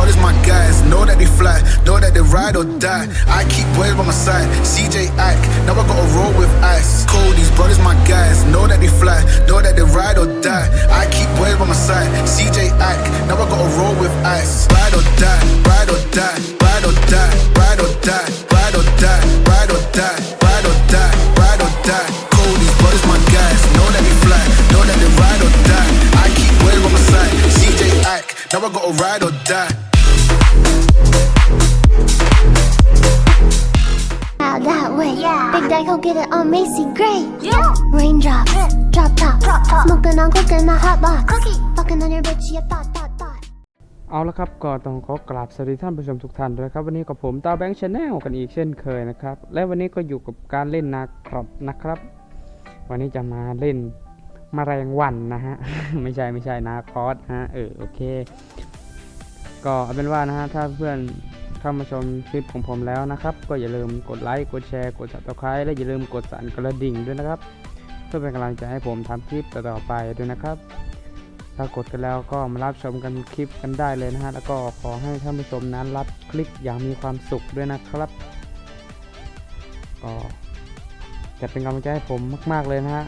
brothers my guys. Know that they fly, know that they ride or die. I keep boys by my side. CJ Ike, now I gotta roll with ice. Cold, these brothers my guys. Know that they fly, know that they ride or die. I keep boys by my side. CJ Ike, now I gotta roll with ice. Ride or die, ride or die, ride or die, ride or die, ride or die, ride or die, ride or die, ride or die. Cold, brothers my guys. Know that they fly, know that they ride or die. I keep boys by my side. CJ Ike, now I gotta ride or die. Out that way. Yeah. Big Daddy go get it on Macy Gray. Yeah. Raindrops, drop top, Drop top. smoking on cooking the hot box. Cookie. Fucking on your bitch, yeah, thought, thought, thought. เอาละครับก็ต้องขอกราบสวัสดีท่านผู้ชมทุกท่านด้วยครับ วันนี้กับผมตาแบงค์ชาแนลกันอีกเช่นเคยนะครับ และวันนี้ก็อยู่กับการเล่นนาครอดนะครับ วันนี้จะมาเล่นมแมลงวันนะฮะ ไม่ใช่ไม่ใช่นาคอสฮะเออโอเค ก็เอาเป็นว่านะฮะถ้าเพื่อน เข้ามาชมคลิปของผมแล้วนะครับ ก็อย่าลืมกดไลค์ กดแชร์ กด subscribe และอย่าลืมกดสั่นกระดิ่งด้วยนะครับ เพื่อเป็นกำลังใจให้ผมทำคลิปต่อๆไปด้วยนะครับ ถ้ากดกันแล้วก็มารับชมกันคลิปกันได้เลยนะฮะ แล้วก็ขอให้ท่านผู้ชมนั้นรับคลิปอย่างมีความสุขด้วยนะครับ ก็จะเป็นกำลังใจให้ผมมาก ๆ เลยนะฮะ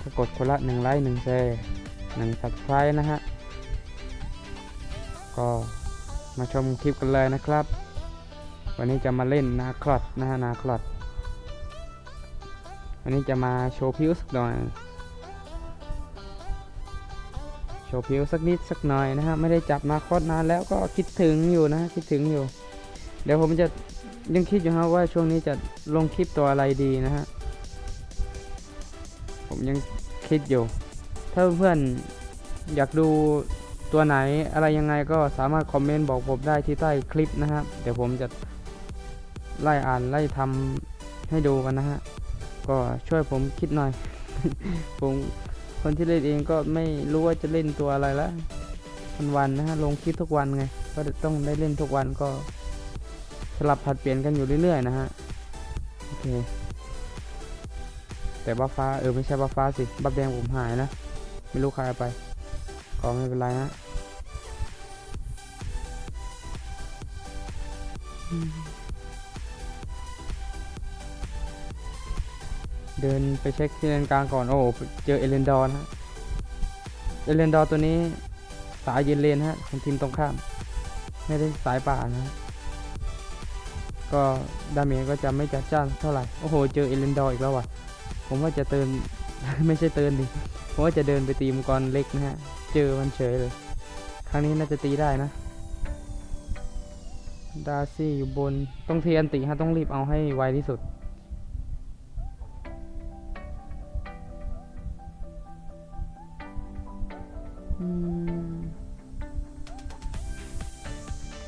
ถ้ากดคนละ1ไลค์1แชร์1 subscribe นะฮะ ก็มาชมคลิปกันเลยนะครับ วันนี้จะมาเล่นนาคลอดนะฮะนาคลอดวันนี้จะมาโชว์พิวสักหน่อย โชว์ผิวสักนิดสักหน่อยนะฮะไม่ได้จับมาโคตรนานแล้วก็คิดถึงอยู่นะคิดถึงอยู่ เดี๋ยวผมจะยังคิดอยู่ฮะว่าช่วงนี้จะลงคลิปตัวอะไรดีนะฮะผมยังคิดอยู่ ถ้าเพื่อนอยากดูตัวไหนอะไรยังไงก็สามารถคอมเมนต์บอกผมได้ที่ใต้คลิปนะฮะเดี๋ยวผมจะ ไล่อ่านไล่ทำให้ดูกันนะฮะ ก็ช่วยผมคิดหน่อย ผมคนที่เล่นเองก็ไม่รู้ว่าจะเล่นตัวอะไรละวันวันนะฮะลงคลิปทุกวันไง ก็ต้องได้เล่นทุกวันก็ สลับผัดเปลี่ยนกันอยู่เรื่อยๆนะฮะ โอเค แต่บัฟฟ้าเออไม่ใช่บัฟฟ้าสิ บัฟแดงผมหายนะ ไม่รู้ใครไป ก็ไม่เป็นไรฮะอื เดินไปเช็คที่เลนกลางก่อนโอ้เจอเอเลนดอร์นฮะเอเลนดอร์ตัวนี้สายยืนเลนฮะของทีมตรงข้าม ไม่ได้สายป่านะก็ดาเมจก็จะไม่จัดจ้านเท่าไหร่โอ้โหเจอเอเลนดอร์อีกแล้วว่ะผมว่าจะเตินไม่ใช่เตินดิผมว่าจะเดินไปตีมังกรเล็กนะฮะเจอมันเฉยเลย ครั้งนี้น่าจะตีได้นะดาซี่อยู่บนต้องเทียนติฮะต้องรีบเอาให้ไวที่สุด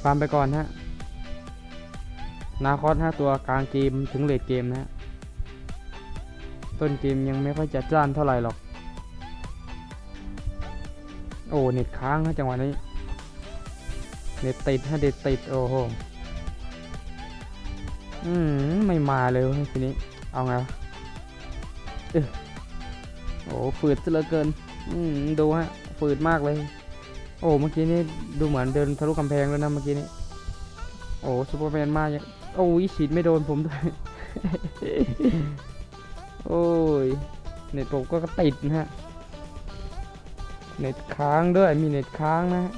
ฟาร์มไปก่อนฮะ นาคอสห้าตัวกลางเกมถึงเลดเกมนะฮะ ต้นเกมยังไม่ค่อยจะจ้านเท่าไหร่หรอก โอ้ เน็ตค้างฮะจังหวะนี้ เน็ตติดฮะเน็ตติด โอ้โห อืม ไม่มาเลยทีนี้ เอาไงวะโอ้ฝืดซะเหลือเกิน อืม ดูฮะ ฝืดมากเลย โอ้เมื่อกี้นี่ดูเหมือนเดินทะลุกำแพงแล้วนะเมื่อกี้นี้ โอ้ซูเปอร์แมนมาอย่างโอ้ยฉีดไม่โดนผมด้วย โอ้ย เน็ตผมก็ติดนะฮะ เน็ตค้างด้วย มีเน็ตค้างนะฮะ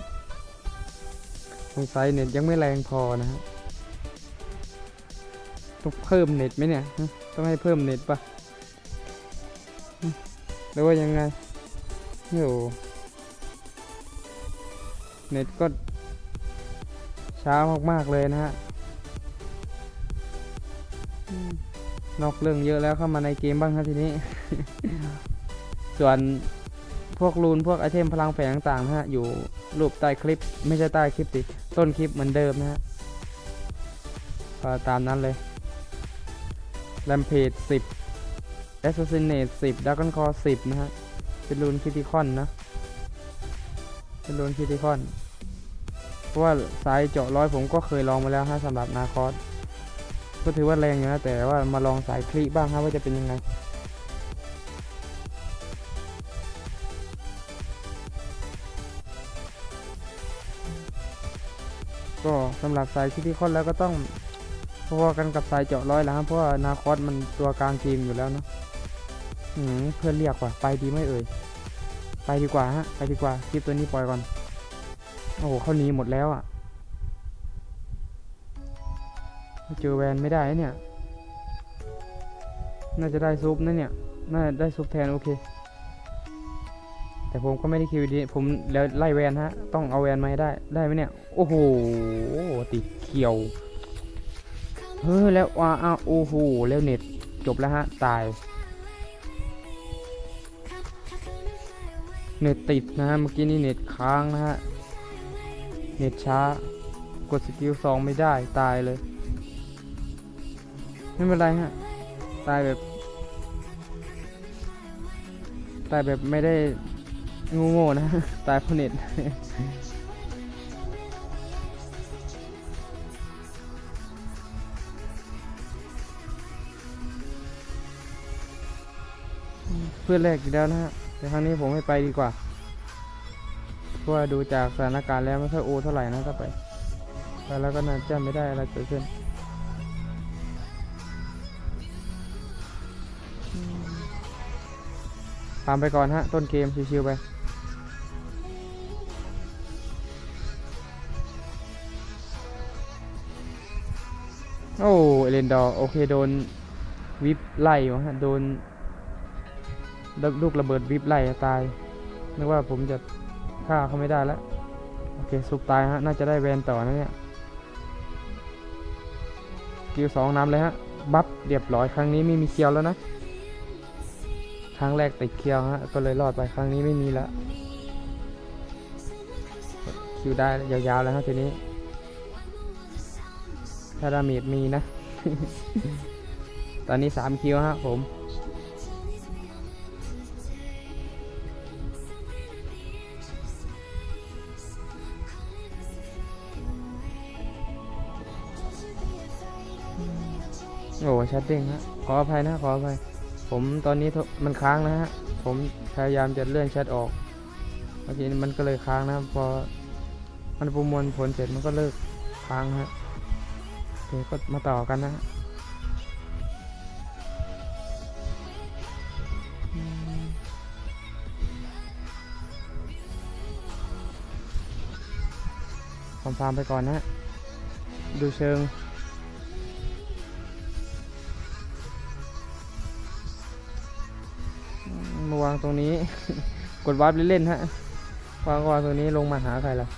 สงสัยเน็ตยังไม่แรงพอนะฮะ ต้องเพิ่มเน็ตไหมเนี่ย ต้องให้เพิ่มเน็ตปะหรือว่ายังไงโอ้ เน็ตก็ช้ามาก ๆ เลยนะฮะอืมนอกเรื่องเยอะแล้วเข้ามาในเกมบ้างครับทีนี้ ส่วนพวกรูนพวกไอเทมพลังแฝงต่างๆนะฮะ อยู่รูปใต้คลิป ไม่ใช่ใต้คลิปสิ ต้นคลิปเหมือนเดิมนะฮะก็ตามนั้นเลยแ a มเพจ10 Assassinate 10 Dragon Core 10 นะฮะ เป็นรูนคิติคอนนะ เป็นรูนคิติคอน เพราะว่าสายเจาะร้อยผมก็เคยลองมาแล้วฮะสำหรับนาคอสก็ถือว่าแรงอยู่นะแต่ว่ามาลองสายคลีบ้างครับว่าจะเป็นยังไงก็สำหรับสายคิติคอนแล้วก็ต้องพอกันกับสายเจาะร้อยแล้วครับเพราะว่านาคอสมันตัวกลางทีมอยู่แล้วเนาะเพื่อนเรียกว่ะไปดีไหมเอ่ยไปดีกว่าฮะไปดีกว่าคลิปตัวนี้ปล่อยก่อน อ้โหเขาหนีหมดแล้วอะ่ะเจอแวนไม่ได้เนี่ย น่าจะได้ซุปนะเนี่ย น่าได้ซุปแทนโอเค แต่ผมก็ไม่ได้คิวดี ผมแล้วไล่แวนฮะ ต้องเอาแวนมาให้ได้ ได้ไหมเนี่ย โอ้โห ติดเขียว เฮ้ยแล้วว้าอ้าโอ้โห แล้วเน็ตจบแล้วฮะ ตาย เน็ตติดนะฮะ เมื่อกี้นี่เน็ตค้างนะฮะ เน็ตช้ากดสกิลสองไม่ได้ตายเลย ไม่เป็นไรฮะ ตายแบบ ตายแบบไม่ได้งูโง่นะ ตายเพราะเน็ตเพื่อนแรกอีกแล้วนะฮะแต่ครั้งนี้ผมไม่ไปดีกว่า เพราะว่าดูจากสถานการณ์แล้วไม่ค่อยโอเท่าไหร่นะถ้าไปไปแล้วก็น่าจะไม่ได้อะไรเกิดขึ้นตามไปก่อนฮะ ต้นเกมชิวๆไปโอ้เอเลนดอร์โอเคโดนวิปไล่วะฮะ โดนลูกระเบิดวิปไล่ตายนึกว่าผมจะ ฆ่าเขาไม่ได้แล้ว โอเคสุกตายฮะ น่าจะได้แวนต่อนะเนี่ยคิวสองน้ำเลยฮะ บัฟเรียบร้อยครั้งนี้ไม่มีเคียวแล้วนะ ครั้งแรกติดเคียวฮะ ก็เลยรอดไปครั้งนี้ไม่มีแล้วคิวได้ยาวๆแล้วฮะทีนี้ ถ้าดาเมจมีนะ ตอนนี้สามคิวฮะผม โอ้ชัดเด้งฮะขออภัยนะขออภัย ผมตอนนี้มันค้างนะฮะผมพยายามจะเลื่อนแชทออกเมื่อกี้มันก็เลยค้างนะพอมันประมวลผลเสร็จมันก็เลิกค้างฮะโอเคก็มาต่อกันนะฮะอืมผมฟาร์มไปก่อนนะ ดูเชิง ตรงนี้ กดวาร์ปเล่นๆฮะวางวางตรงนี้ลงมาหาใครล่ะ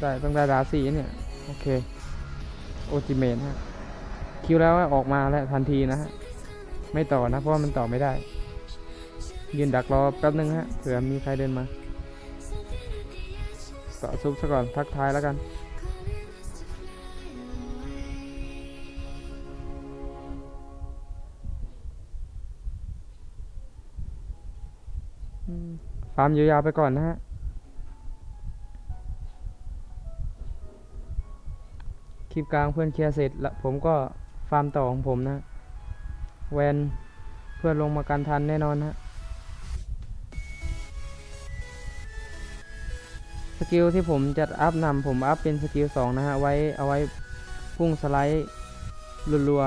ได้ต้องได้ดาสีเนี่ย โอเค โอจิเมนฮะ คิวแล้วออกมาแล้วทันทีนะฮะ ไม่ต่อนะ เพราะว่ามันต่อไม่ได้ ยืนดักรอแป๊บนึงฮะเผื่อมีใครเดินมาต่อซุปซะก่อนทักทายแล้วกัน ฟาร์มยาวๆไปก่อนนะฮะคลิปกลางเพื่อนเคลียร์เสร็จแล้วผมก็ฟาร์มต่อของผมนะ แวนเพื่อนลงมากันทันแน่นอนนะสกิลที่ผมจะอัพนำผมอัพเป็นสกิลสองนะฮะไว้เอาไว้พุ่งสไลด์รัว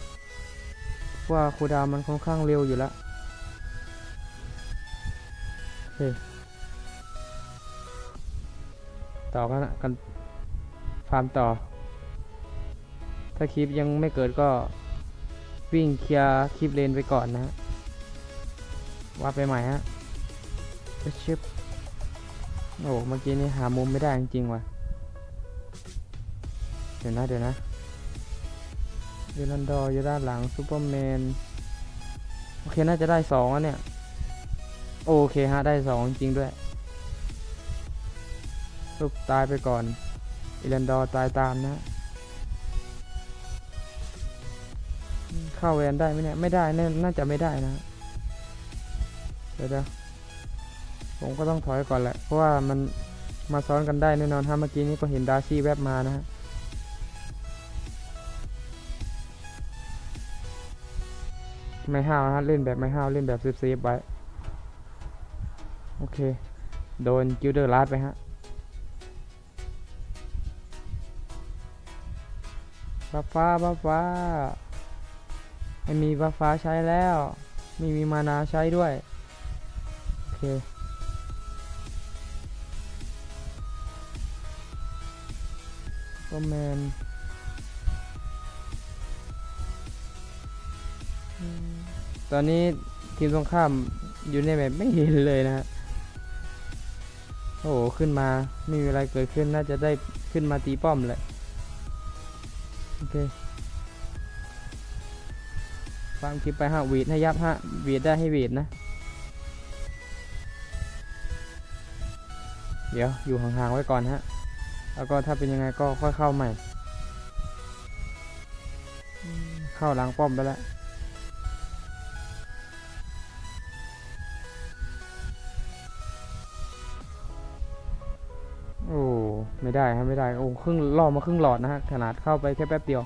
ๆเพราะว่าคูดาวมันค่อนข้างเร็วอยู่แล้ว ต่อกันนะกันฟาร์มต่อ ถ้าคลิปยังไม่เกิดก็วิ่งเคลียร์คลิปเลนไปก่อนนะ ว่าไปใหม่ฮะชิปโอ้เมื่อกี้นี่หามุมไม่ได้จริงๆว่ะ เดี๋ยวนะ เดี๋ยวนะเดลันดอร์อยู่ด้านหลังซูเปอร์แมน โอเค น่าจะได้สองแล้วเนี่ย โอเคฮะ ได้สองจริงด้วยซุปตายไปก่อน อิรันดอตายตามนะ เข้าแวนได้ไหมเนี่ย ไม่ได้น่น่าจะไม่ได้นะ เดี๋ยวเดี๋ยวผมก็ต้องถอยก่อนแหละ เพราะว่ามันมาซ้อนกันได้แน่นอนฮะ เมื่อกี้นี้ก็เห็นดาร์ซี่แวบมานะฮะไม่ห้าวนะฮะเล่นแบบไม่ห้าวเล่นแบบเซฟๆไว้ โอเค โดนกิลเดอร์ลาดไปฮะฟ้าฟ้าฟ้าฟ้าไม่มีฟ้าฟ้าใช้แล้ว ไม่มีมานาใช้ด้วย โอเคก็แมนตอนนี้ทีมตรงข้ามอยู่ในแบบไม่เห็นเลยนะฮะ โอ้โหขึ้นมาไม่มีอะไรเกิดขึ้นน่าจะได้ขึ้นมาตีป้อมแหละโอเคฟังคลิปไปฮะวีดให้ยับฮะวีดได้ให้วีดนะ เดี๋ยวอยู่ห่างๆไว้ก่อนฮะ แล้วก็ถ้าเป็นยังไงก็ค่อยเข้าใหม่ เข้าหลังป้อมไปแล้ว ไม่ได้ฮะไม่ได้โอ้ครึ่งล่อมาครึ่งหลอดนะฮะขนาดเข้าไปแค่แป๊บเดียว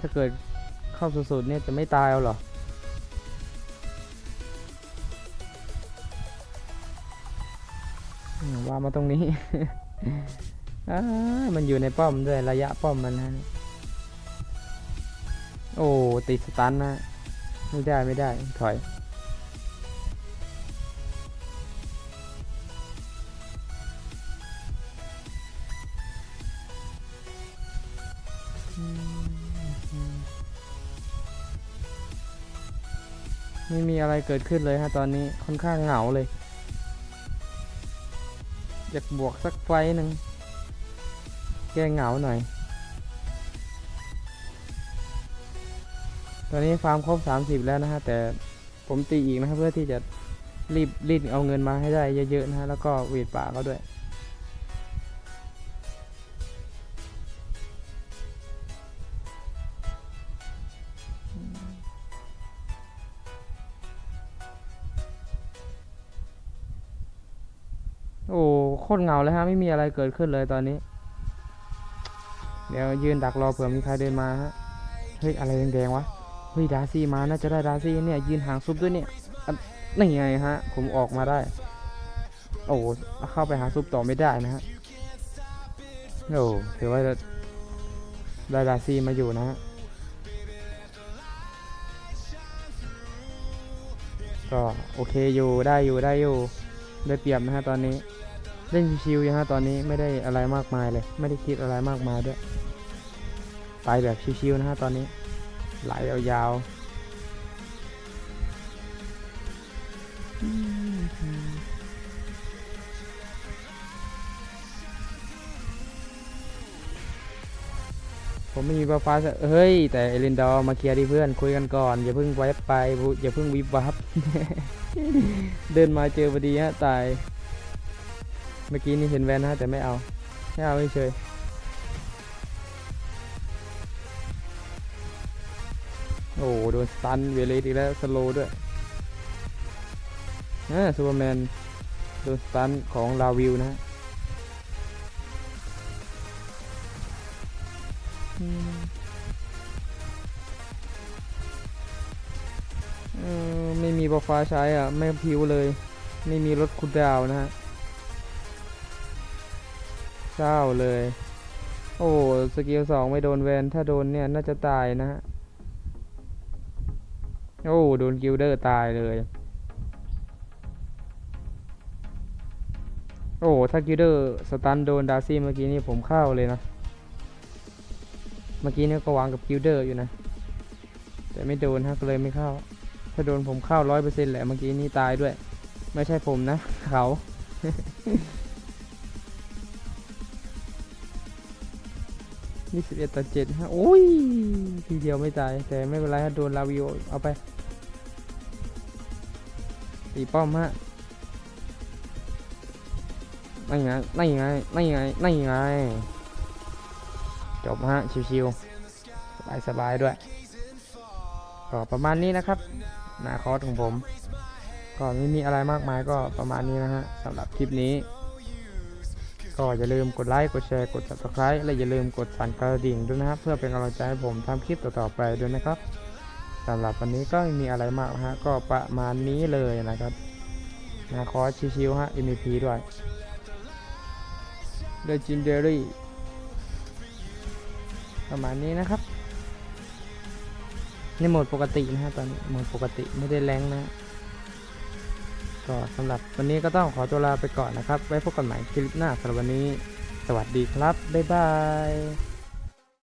ถ้าเกิดเข้าสุดๆเนี่ยจะไม่ตายเอาหรอว่ามาตรงนี้อ้ามันอยู่ในป้อมด้วยระยะป้อมมันนะโอ้ติดสตันนะไม่ได้ไม่ได้ถอย ไม่มีอะไรเกิดขึ้นเลยฮะตอนนี้ค่อนข้างเหงาเลย อยากบวกสักไฟหนึ่งแก้เหงาหน่อย ตอนนี้ฟาร์มครบ 30 แล้วนะฮะ แต่ผมตีอีกนะครับเพื่อที่จะรีบรีดเอาเงินมาให้ได้เยอะๆนะฮะ แล้วก็เวทป่าเขาด้วย ตรเหงาเลยฮะ ไม่มีอะไรเกิดขึ้นเลยตอนนี้ เดี๋ยวยืนดักรอเผื่อมีใครเดินมาฮะ เฮ้ย อะไรแดงๆวะ เฮ้ย ดาซี่มา น่าจะได้ดาซี่เนี่ย ยืนห่างซุปด้วยเนี่ยนี่ไงฮะ ผมออกมาได้ โอ้เข้าไปหาซุปต่อไม่ได้นะฮะ โอ้ถือว่าได้ดาซี่มาอยู่นะฮะก็โอเคอยู่ได้อยู่ได้อยู่ได้เปรียบนะฮะตอนนี้ เล่นชิวๆอยู่ฮะตอนนี้ไม่ได้อะไรมากมายเลย ไม่ได้คิดอะไรมากมายด้วยไปแบบชิวๆนะฮะตอนนี้ ไหลยาวๆผมไม่มีไฟฟ้าเฮ้ย แต่เอลินดอร์มาเคลียร์ดิเพื่อนคุยกันก่อน อย่าเพิ่งไว้ไปอย่าเพิ่งวิบวับ เดินมาเจอพอดีฮะตาย มื่อกี้นี่เห็นแวนนะแต่ไม่เอา ไม่เอาเฉยโอ้โหโดนสตันเวเลสอีกแล้วสโลด้วยอ่าซูเปอร์แมนโดนสตันของลาวิวนะฮะอืมไม่มีบอฟ้าใช้อะ ไม่พิวเลย ไม่มีรถคูลดาวน์นะฮะ เศร้าเลย โอ้สกิลสองไม่โดนแวนถ้าโดนเนี่ยน่าจะตายนะฮะโอ้โดนกิลเดอร์ตายเลย โอ้ถ้ากิลเดอร์สตันโดนดาซี่เมื่อกี้นี่ผมเข้าเลยนะ เมื่อกี้เนี่ยก็วางกับกิลเดอร์อยู่นะ แต่ไม่โดนฮะก็เลยไม่เข้า ถ้าโดนผมเข้าร้อยเปอร์เซ็นต์แหละเมื่อกี้นี่ตายด้วย ไม่ใช่ผมนะ เขา ยี่สิบเอ็ดต่อเจ็ดฮะโอ้ย ทีเดียวไม่ตาย แต่ไม่เป็นไรฮะโดนลาวิโอเอาไปตีป้อมฮะนั่นไงนั่นไงนั่นไงนั่นไง จบฮะ ชิวๆสบายสบายๆด้วย ก็ประมาณนี้นะครับนาคอร์สของผม ก็ไม่มีอะไรมากมายก็ประมาณนี้นะฮะสำหรับคลิปนี้ ก็อย่าลืมกดไลค์กดแชร์กด subscribe และอย่าลืมกดสั่นกระดิ่งด้วยนะครับ เพื่อเป็นกำลังใจให้ผมทำคลิปต่อๆไปด้วยนะครับสำหรับวันนี้ก็ไม่มีอะไรมากนะฮะก็ประมาณนี้เลยนะครับนะขอชิวๆฮะ MVP ด้วย Legendary ประมาณนี้นะครับในโหมดปกตินะฮะตอนนี้โหมดปกติไม่ได้แรงนะ ก็สำหรับวันนี้ก็ต้องขอตัวลาไปก่อนนะครับ ไว้พบกันใหม่คลิปหน้าสำหรับวันนี้ สวัสดีครับ บ๊ายบาย